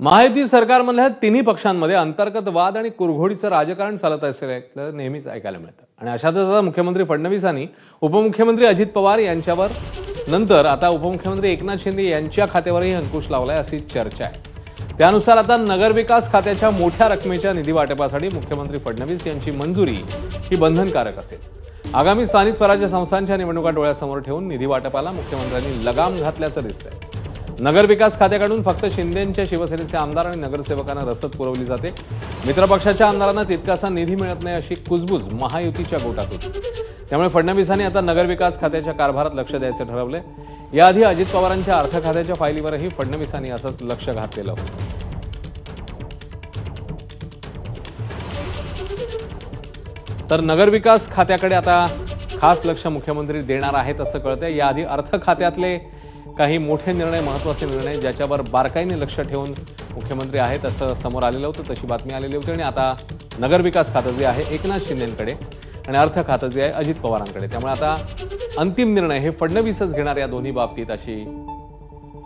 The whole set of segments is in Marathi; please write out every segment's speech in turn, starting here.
महायुती सरकारमधल्या तिन्ही पक्षांमध्ये अंतर्गत वाद आणि कुरघोडीचं राजकारण चालत असल्याचं नेहमीच ऐकायला मिळतं. आणि अशातच आता मुख्यमंत्री फडणवीसांनी उपमुख्यमंत्री अजित पवार यांच्यावर नंतर आता उपमुख्यमंत्री एकनाथ शिंदे यांच्या खात्यावरही अंकुश लावलाय अशी चर्चा आहे. त्यानुसार आता नगरविकास खात्याच्या मोठ्या रकमेच्या निधी वाटपासाठी मुख्यमंत्री फडणवीस यांची मंजुरी ही बंधनकारक असेल. आगामी स्थानिक स्वराज्य संस्थांच्या निवडणुका डोळ्यासमोर ठेवून निधी वाटपाला मुख्यमंत्र्यांनी लगाम घातल्याचं दिसतंय. नगरविकास खात्याकडून फक्त शिंदेच्या शिवसेनेचे आमदार आणि नगरसेवकांना रसद पुरवली जाते. मित्रपक्षाच्या आमदारांना तितकासा निधी मिळत नाही अशी कुजबूज महायुतीच्या गोटात होती. त्यामुळे फडणवीसांनी आता नगरविकास खात्याच्या कारभारात लक्ष द्यायचं ठरवलंय. याआधी अजित पवारांच्या अर्थ खात्याच्या फायलीवरही फडणवीसांनी असंच लक्ष घातलेलं होतं. तर नगरविकास खात्याकडे आता खास लक्ष मुख्यमंत्री देणार आहेत असं कळतंय. याआधी अर्थ खात्यातले काही मोठे निर्णय महत्त्वाचे निर्णय ज्याच्यावर बारकाईने लक्ष ठेवून मुख्यमंत्री आहेत असं समोर आलेलं होतं तशी बातमी आलेली होती. आणि आता नगरविकास खातं जे आहे एकनाथ शिंदेंकडे आणि अर्थ खातं जे आहे अजित पवारांकडे. त्यामुळे आता अंतिम निर्णय हे फडणवीसच घेणार या दोन्ही बाबतीत अशी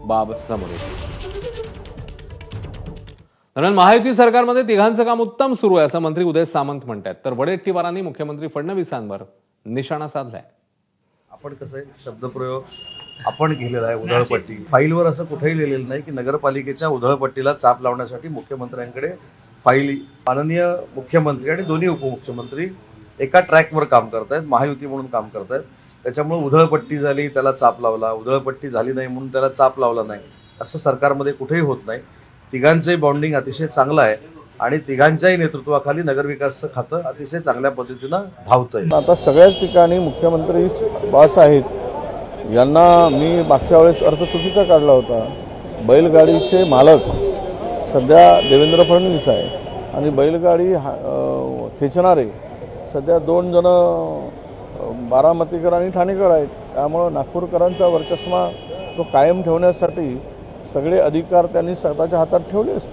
बाब समोर येते. दरम्यान महायुती सरकारमध्ये तिघांचं काम उत्तम सुरू आहे असं मंत्री उदय सामंत म्हणतात तर वडेट्टीवारांनी मुख्यमंत्री फडणवीसांवर निशाणा साधलाय. आपण कसं आहे शब्दप्रयोग आपण केलेला आहे उधळपट्टी. फाईलवर असं कुठेही लिहिलेलं नाही की नगरपालिकेच्या उधळपट्टीला चाप लावण्यासाठी मुख्यमंत्र्यांकडे फाईल माननीय मुख्यमंत्री आणि दोन्ही उपमुख्यमंत्री एका ट्रॅकवर काम करतायत महायुती म्हणून काम करतायत. त्याच्यामुळे उधळपट्टी झाली त्याला चाप लावला. उधळपट्टी झाली नाही म्हणून त्याला चाप लावला नाही. असं सरकारमध्ये कुठेही होत नाही. तिघांचंही बॉन्डिंग अतिशय चांगलं आहे आणि तिघांच्याही नेतृत्वाखाली नगरविकास खातं अतिशय चांगल्या पद्धतीनं धावतंय. आता सगळ्याच ठिकाणी मुख्यमंत्री बॉस आहेत यांना मी मागच्या वेळेस अर्थ चुकीचा काढला होता. बैलगाडीचे मालक सध्या देवेंद्र फडणवीस आहे आणि बैलगाडी हा- खेचणारे सध्या दोन जण बारामतीकर आणि ठाणेकर आहेत. त्यामुळं नागपूरकरांचा वर्चस्वा तो कायम ठेवण्यासाठी सगळे अधिकार त्यांनी स्वतःच्या हातात ठेवले असतील.